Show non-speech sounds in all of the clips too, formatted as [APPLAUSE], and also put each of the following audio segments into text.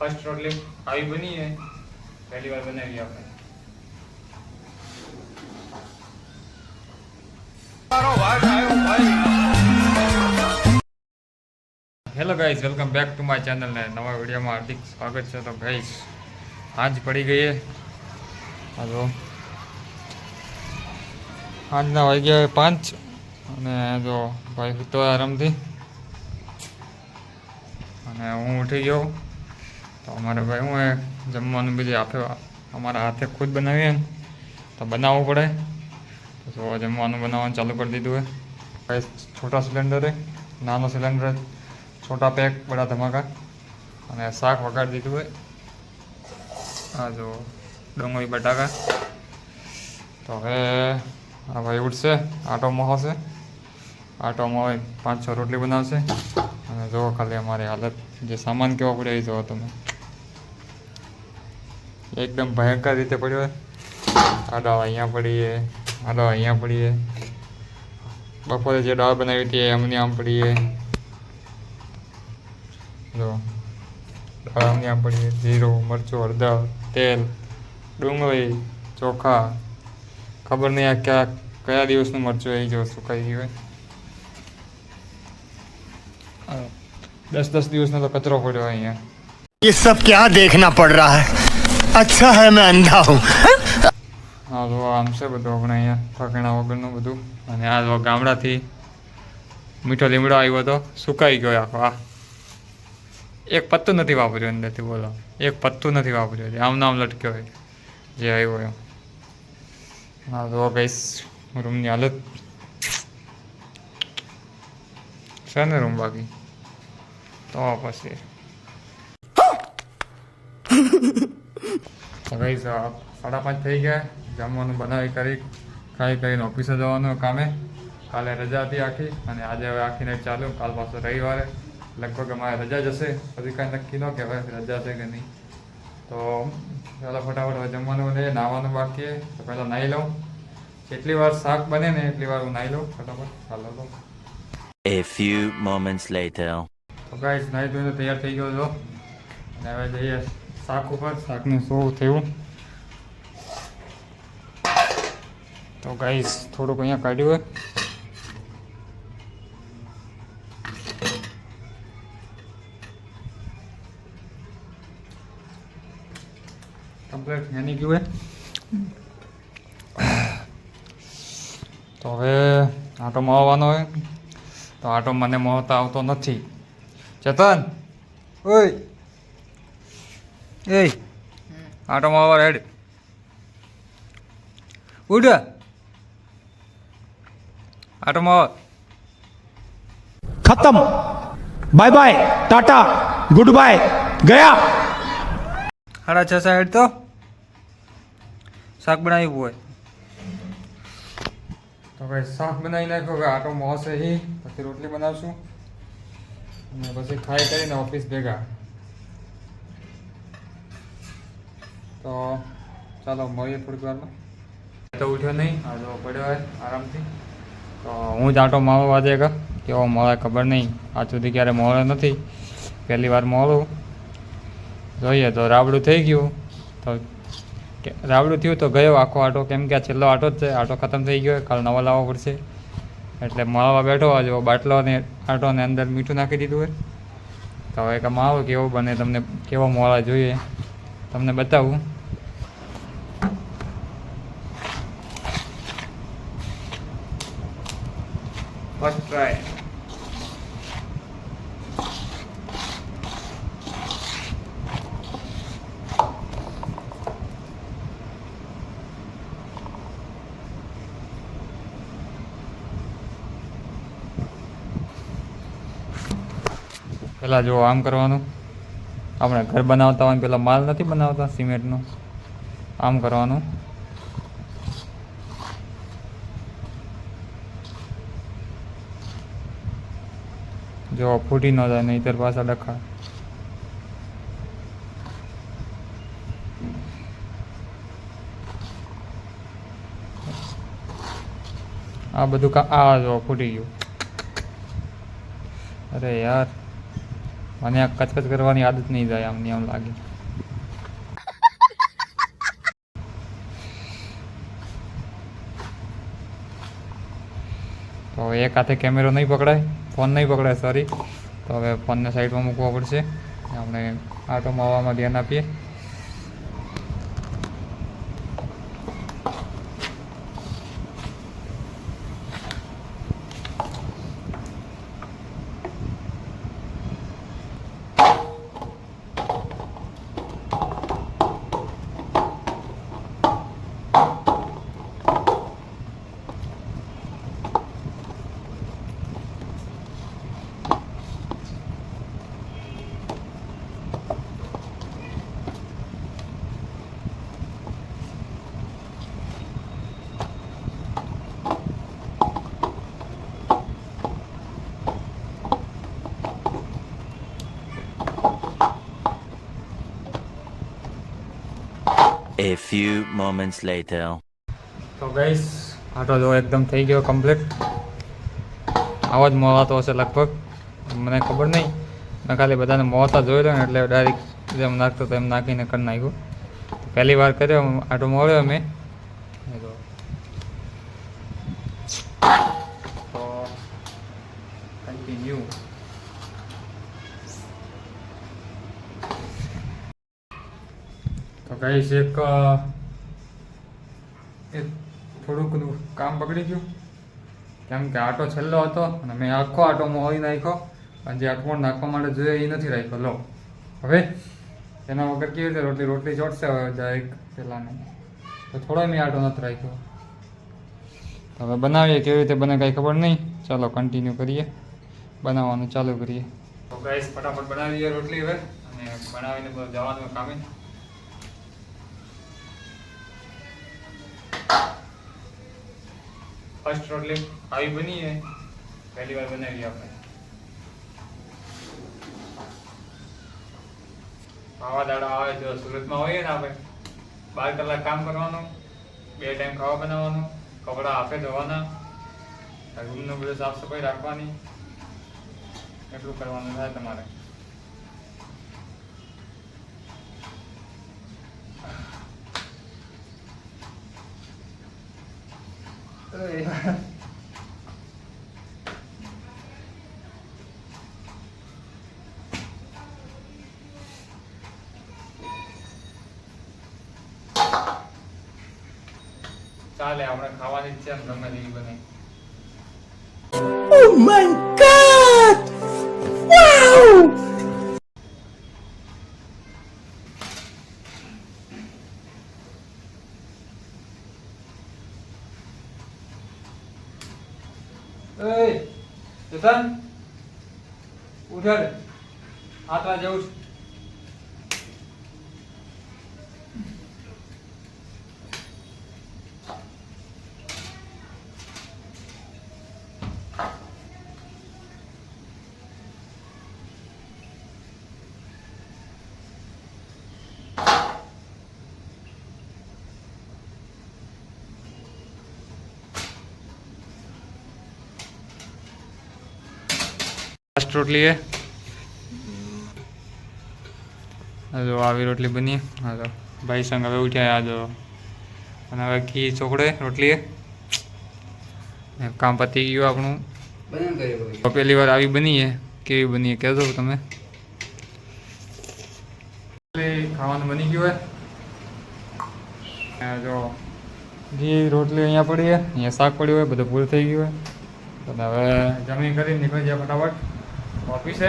First રોટલી આવી બની છે પહેલી વાર બનાવી આપણે hello guys welcome back to my channel ને નવા વિડીયોમાં હાર્દિક સ્વાગત છે. તો ગાઈઝ આજ પડી ગઈ હાલો. આજના વાગ્યા પાંચ અને જો ભાઈ સૂતો આરામથી. અને હું ઉઠી ગયો. તો અમારે ભાઈ હું જમવાનું બીજી આપે, અમારા હાથે ખુદ બનાવીએ તો બનાવવું પડે. તો જમવાનું બનાવવાનું ચાલુ કરી દીધું હોય ભાઈ છોટા સિલિન્ડરે નાનો સિલિન્ડર છોટા પેક બધા ધમાકા. અને શાક વગાડી દીધું હોય આ જો ડુંગળી, બટાકા. તો હવે આ ભાઈ ઉઠશે આટોમાં હશે આટોમાં હોય પાંચ છ રોટલી બનાવશે. અને જુઓ ખાલી અમારી હાલત, જે સામાન કેવો પડે એ જોવો તમે. એકદમ ભયંકર રીતે પડ્યો હોય આડો અહીંયા પડીએ આડો અહીંયા પડીએ બપોરે જે દાળ બનાવી હતી એ એમની આમ પડીએ જો દાળ એમની આમ પડીએ જીરું મરચું હળદર તેલ ડુંગળી ચોખા ખબર નહીં આ ક્યાં કયા દિવસનું મરચું એ જો સુકાઈ ગયું હોય આ દસ દસ દિવસનો તો કચરો પડ્યો હોય અહીંયા ये सब क्या देखना पड़ रहा है અચ્છા હે મેં અંધા હું? હાલો આમ છે બધું આપણે અહીંયા ફકણા વગરનું બધું. અને આ જો ગામડાથી મીઠો લીમડો આવ્યો હતો સુકાઈ ગયો આખો આ. એક પત્તું નથી વાપર્યું અંદરથી બોલો. એક પત્તું નથી વાપર્યું આમ નામ લટક્યો હોય જે આવ્યો એમ. હા તો કઈશ રૂમની હાલત. છે ને રૂમ બાકી? તો પછી. [LAUGHS] ગઈશ સાડા પાંચ થઈ ગયા. જમવાનું બનાવી કરી ખાઈ કરીને ઓફિસે જવાનું કામે. કાલે રજા હતી આખી અને આજે હવે આખી નાઈટ ચાલુ. કાલ પાછો રવિવારે. લગભગ અમારે રજા જશે હજી કાંઈ નક્કી ન કહેવાય રજા છે કે નહીં. તો ચાલો ફટાફટ હવે જમવાનું બને નાહવાનું બાકી તો પહેલાં નાહી લઉં. જેટલી વાર શાક બને ને એટલી વાર હું નાહી લઉં. ફટાફટ ચાલો તો. A few moments later. તો ગાઈસ નાહી ધોઈને તૈયાર થઈ ગયો છો. અને હવે જઈએ. શાક ઉપર, શાકનું શું થયું. તો ગાઈસ થોડુંક અહીંયા કાઢ્યું કમ્પ્લીટ એની ગયું તો હવે આટો માવવાનો હોય. તો આટો મને મોહતા આવતો નથી. ચેતન, ઓય! એ આટો મારવા હેડ ઉડ આટો માવર ખતમ. Bye bye Tata goodbye ગયા. હાડા છ સાઈડ તો. શાક બનાવી હોય. તો ભાઈ શાક બનાવી નાખ્યો કે આટો મોસે પછી રોટલી બનાવશું. અને પછી ખાઈ કરીને ઓફિસ ભેગા. તો ચાલો મળીએ થોડીક વારમાં. તો ઉઠ્યો નહીં આ જો પડ્યો હોય આરામથી. તો હું જ આટો માવો વાજે કે કેવો મળે ખબર નહીં. આજ સુધી ક્યારે મળે નથી પહેલી વાર મળું. જોઈએ તો રાબડું થઈ ગયું. તો રાબડું થયું તો ગયો આખો આટો કેમ કે આ છેલ્લો આટો જ છે આટો ખતમ થઈ ગયો કાલ નવો લાવવો પડશે. એટલે મળવા બેઠો જો બાટલો ને આટો ને અંદર મીઠું નાખી દીધું હોય. તો હવે કે માવો કેવો બને તમને કેવો મોળા જોઈએ. તમને બતાવું. ફર્સ્ટ ટ્રાય પહેલાં જો આમ કરવાનું. આપણે ઘર બનાવતા હોય પેલા માલ નથી બનાવતા સિમેન્ટનો. આમ કરવાનું. જો ફૂટી ન જાય નહીતર પાછા ડખા. આ બધું આ જો ફૂટી ગયું. અરે યાર. મને આ કચકચ કરવાની આદત નહીં જાય આમની આમ લાગે. તો એક હાથે કેમેરો નહીં પકડાય ફોન નહીં પકડાય સોરી તો હવે ફોનને સાઈડમાં મૂકવો પડશે. આપણે આટો મારવામાં ધ્યાન આપીએ. A few moments later. તો ગાઈસ આટો જો એકદમ થઈ ગયો કમ્પ્લીટ આવો જ મોવાતો હશે લગભગ. મને ખબર નહીં. મેં ખાલી બધાને મોવાતા જોઈ ને એટલે ડાયરેક્ટ જેમ નાખતો તો એમ નાખીને કરી નાખ્યું. પહેલી વાર કર્યો, આટો મોળ્યો મેં એ જો. તો કન્ટિન્યુ તો ગઈસ એક અ, એ થોડુંક કામ બગડી ગયું. કેમ કે આટો છેલ્લો હતો અને મેં આખો આટો મોહી નાખ્યો. અને જે અટવણ નાખવા માટે જોઈએ એ નથી રાખ્યો. લો હવે એના વગર કેવી રીતે રોટલી રોટલી ચોટશે? હવે ડાયરેક્ટ પહેલાંને તો થોડો મેં આટો નથી રાખ્યો. હવે બનાવીએ કેવી રીતે બને કાંઈ ખબર નહીં. ચાલો કન્ટિન્યુ કરીએ. બનાવવાનું ચાલુ કરીએ. તો ગાઈસ ફટાફટ બનાવીએ રોટલી હવે. અને બનાવીને બધું જવાનું કામે. ફર્સ્ટ રોટલી આવી બની છે પહેલી વાર બનાવી આપણે આવા દાડા આવે જો સુરતમાં હોઈએ ને આપણે. બાર કલાક કામ કરવાનું, બે ટાઈમ ખાવા બનાવવાનું, કપડાં આપે ધોવાના રૂમનું બધું સાફ સફાઈ રાખવાની. એટલું કરવાનું થાય તમારે. ચાલે આપણે ખાવાની જ છે એમ ગમે તેવી બને. Tiểu Tân Uống chưa fast રોટલી એ આ જો આવી રોટલી બની. હા ભાઈ સંગ હવે ઉઠ્યા આ જો. અને હવે ઘી ચોકડે રોટલી એ કામ પતી ગયું આપણું. પહેલી વાર આવી બની કેવી બની છે કહેજો તમે. ખાવાનું બની ગયું હોય જો ઘી રોટલી અહીંયા પડી હોય અહીંયા શાક પડ્યું હોય બધું પૂરું થઈ ગયું હોય હવે જમી કરીને નીકળી જાય ફટાફટ. ઓફિસે.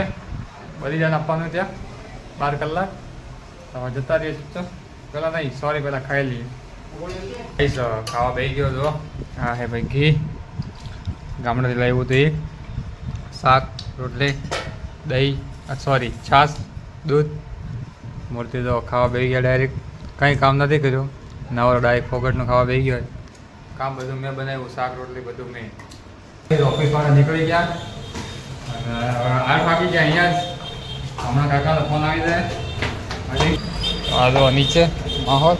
બધી જાણ આપવાનું ત્યાં. બાર કલાક. તમે જતા રહીએ ચૂપચાપ પહેલાં નહીં સોરી પહેલાં ખાઈ લઈએ. ખાવા બે ગયો હતો હા, હે ભાઈ, ઘી. ગામડેથી લાવ્યું હતું એ શાક, રોટલી, દહીં સોરી છાશ, દૂધ. મૂર્તિ તો ખાવા બેસી ગયા ડાયરેક્ટ કંઈ કામ નથી કર્યું. નવરો ડાયરેક્ટ ફોગટનું ખાવા બેસી ગયો. કામ બધું મેં બનાવ્યું, શાક, રોટલી બધું મેં. ઓફિસ માટે નીકળી ગયા. આઠ વાગી ગયા અહીંયા જ. હમણાં કાકાનો ફોન આવી જાય. નીચે માહોલ.